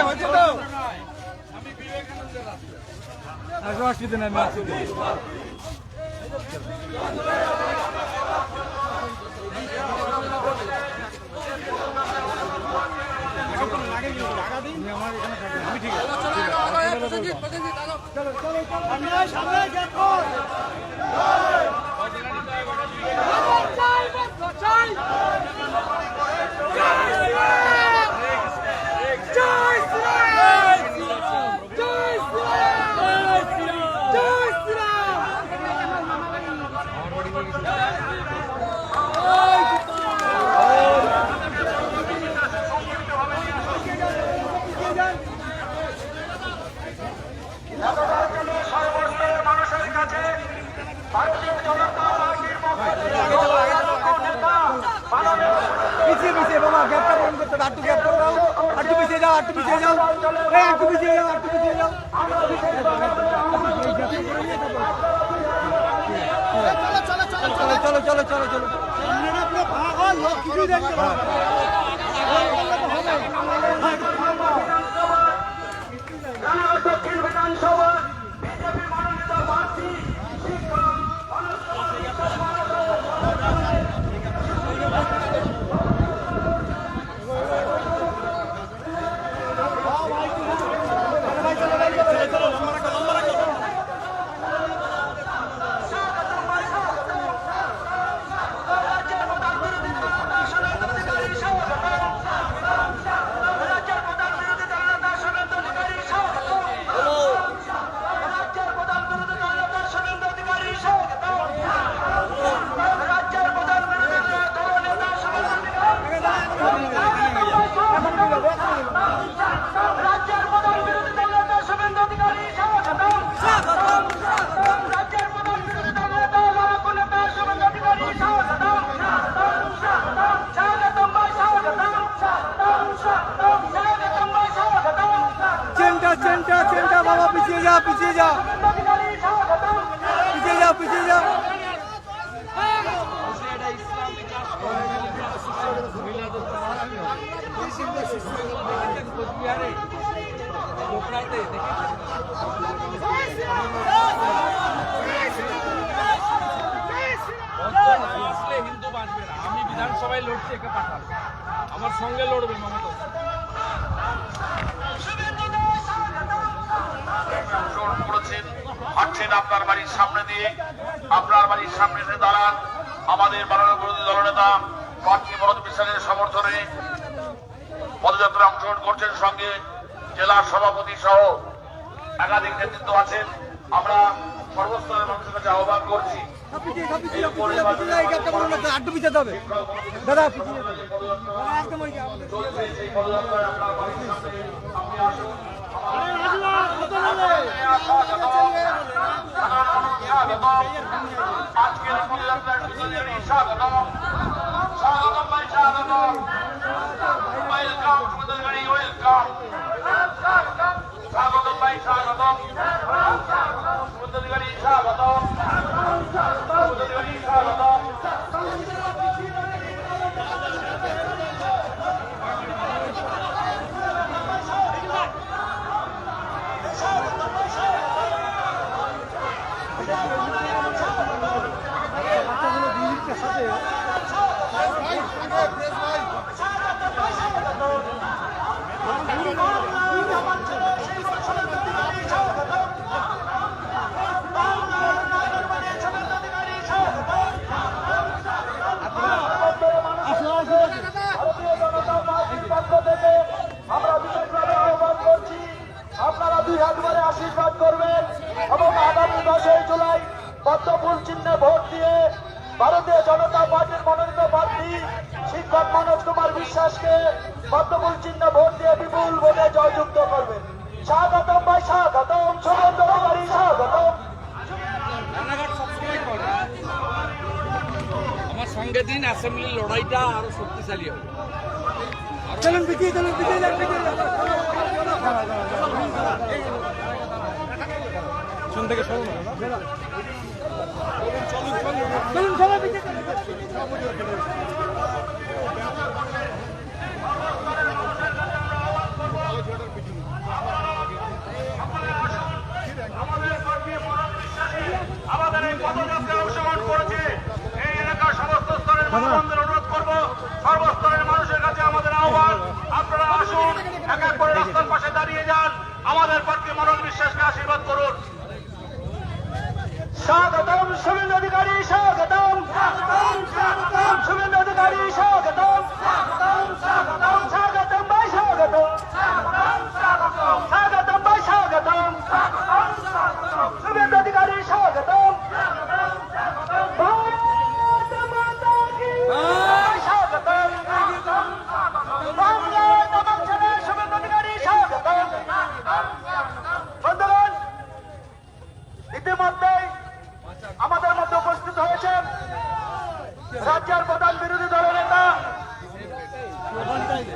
অসুবিধা নেই আমি আছি আমার আমি ঠিক আছে সর্বস্তরের মানুষের কাছে ভারতীয় জনতা পার্টির পক্ষ থেকে জনগণ নেতা মাননীয় পিছিয়ে পিছিয়ে বাবা পূরণ আটটু গ্যাপ করে দাও। আটটু পিছিয়ে যাও আটটু পিছিয়ে যাও। এই একটু পিছিয়ে যাও আটটু পিছিয়ে যাও। চলো চলো চলো চলো চলো। দক্ষিণ বিধানসভা বিজেপি মনোনীত প্রার্থী শিক্ষক রাজ্যের প্রধান বিরোধী দল নেতা সুরেন্দ্র অধিকারী স্বাগত রাজ্যের প্রধান বিরোধী দল নেতা সুরেন্দ্র অধিকারী স্বাগত রাজ্যের প্রধান বিরোধী দল নেতা সুরেন্দ্র অধিকারী স্বাগত রাজ্যের প্রধান বিরোধী দল নেতা সুরেন্দ্র রাজ্যের প্রধান বিরোধী দল নেতা শুভেন্দু অধিকারী স্বাগত রাজ্যের প্রধান বিরোধী দল নেতা লড়াকু নেতা শুভেন্দু অধিকারী স্বাগত স্বাগতম ভাই স্বাগতম স্বাগতম ভাই স্বাগতম চেনটা চেনটা চেনটা বাবা পিছিয়ে যা পিছিয়ে যা শুভেন্দু অধিকারী স্বাগতম পিছিয়ে যাও পিছিয়ে যাও হিন্দু বাঁচবে না আমি বিধানসভায় লড়ছি একে আমার সঙ্গে লড়বে মমতা হাঁটছেন আপনার বাড়ির সামনে দিয়ে আপনার বাড়ির সামনে এসে দাঁড়ান। আমাদের মাননীয় বিরোধী দলনেতা প্রার্থী ভরত বিশ্বাসের সমর্থনে পদযাত্রা অংশগ্রহণ করছেন সঙ্গে জেলার সভাপতি সহ একাধিক নেতৃত্ব আছেন। আমরা সর্বস্তরের মানুষের কাছে আহ্বান করছি। যাও, পিছিয়ে যাও, পিছিয়ে যাও, এই গ্যাপটা পূরণ করতে হবে, আটটু পিছিয়ে যেতে হবে দাদা পিছিয়ে যাও। দাদা, একদম ওই gap। চলছে সেই পদযাত্রায় আপনার বাড়ির সামনে আপনি আসুন আজকের পদযাত্রার বিশেষজ্ঞ স্বাগতম স্বাগতম ভাই স্বাগতম ওয়েলকাম সুন্দরগাড়ি ওয়েলকাম স্বাগতম ভাই স্বাগতম সুন্দরগাড়ি স্বাগতম সুন্দরগাড়ি স্বাগতম ভারতীয় জনতা পার্টির পক্ষ থেকে আমরা বিশেষভাবে আহ্বান করছি আপনারা দুই হাত করে আশীর্বাদ করবেন এবং আগামী দশই জুলাই পদ্মফুল চিহ্নে ভোট দিয়ে ভারতীয় জনতা পার্টির মনোনীত প্রার্থী শিক্ষক মনোজ কুমার বিশ্বাসকে পদ্মফুল চিহ্নে ভোট দিয়ে বিপুল ভোটে জয়যুক্ত করবেন। স্বাগতম ভাই স্বাগতম। অধিকারী স্বাগতম। আমার সঙ্গে দিন অ্যাসেম্বলির লড়াইটা আরও শক্তিশালী হবে। চলুন যান যান আমাদের এই পদযাত্রায় এলাকার সমস্ত স্তরের মানুষদের অনুরোধ করব সর্বস্তরের মানুষের কাছে আমাদের আহ্বান আপনারা আসুন এক এক করে পাশে দাঁড়িয়ে যান আমাদের পক্ষে মরণ বিশ্বাসকে আশীর্বাদ করুন। স্বাগতম শুভেন্দু অধিকারী স্বাগতম। স্বাগতম শুভেন্দু অধিকারী স্বাগতম। স্বাগতম স্বাগতম ভাই স্বাগতম স্বাগতম ভাই স্বাগতম শুভেন্দু অধিকারী স্বাগতম ভারত মাতা কি স্বাগতম বাংলা দমন ছেড়ে শুভেন্দু অধিকারী স্বাগতম বন্ধুগণ ইতিমধ্যেই আমাদের মধ্যে উপস্থিত হয়েছেন রাজ্যের প্রধান বিরোধী দলের নেতা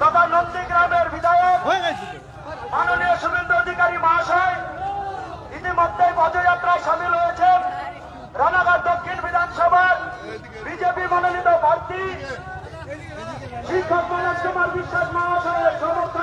তথা নন্দীগ্রামের বিধায়ক মাননীয় শুভেন্দু অধিকারী মহাশয় ইতিমধ্যে পদযাত্রায় সামিল হয়েছেন রানাঘাট দক্ষিণ বিধানসভার বিজেপি মনোনীত প্রার্থী শিক্ষক মনোজ কুমার বিশ্বাস মহাশয়ের সমর্থনে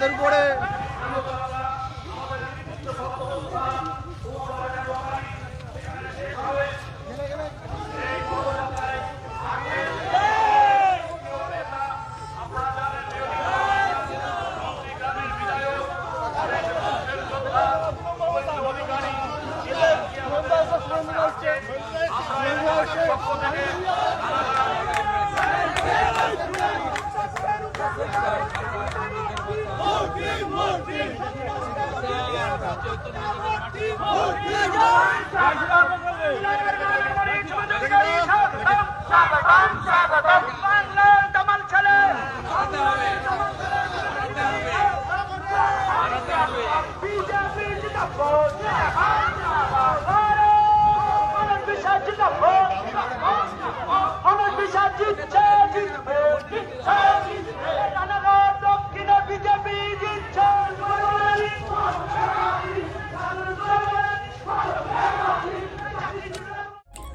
দাদা ছাদের উপরে বাংলার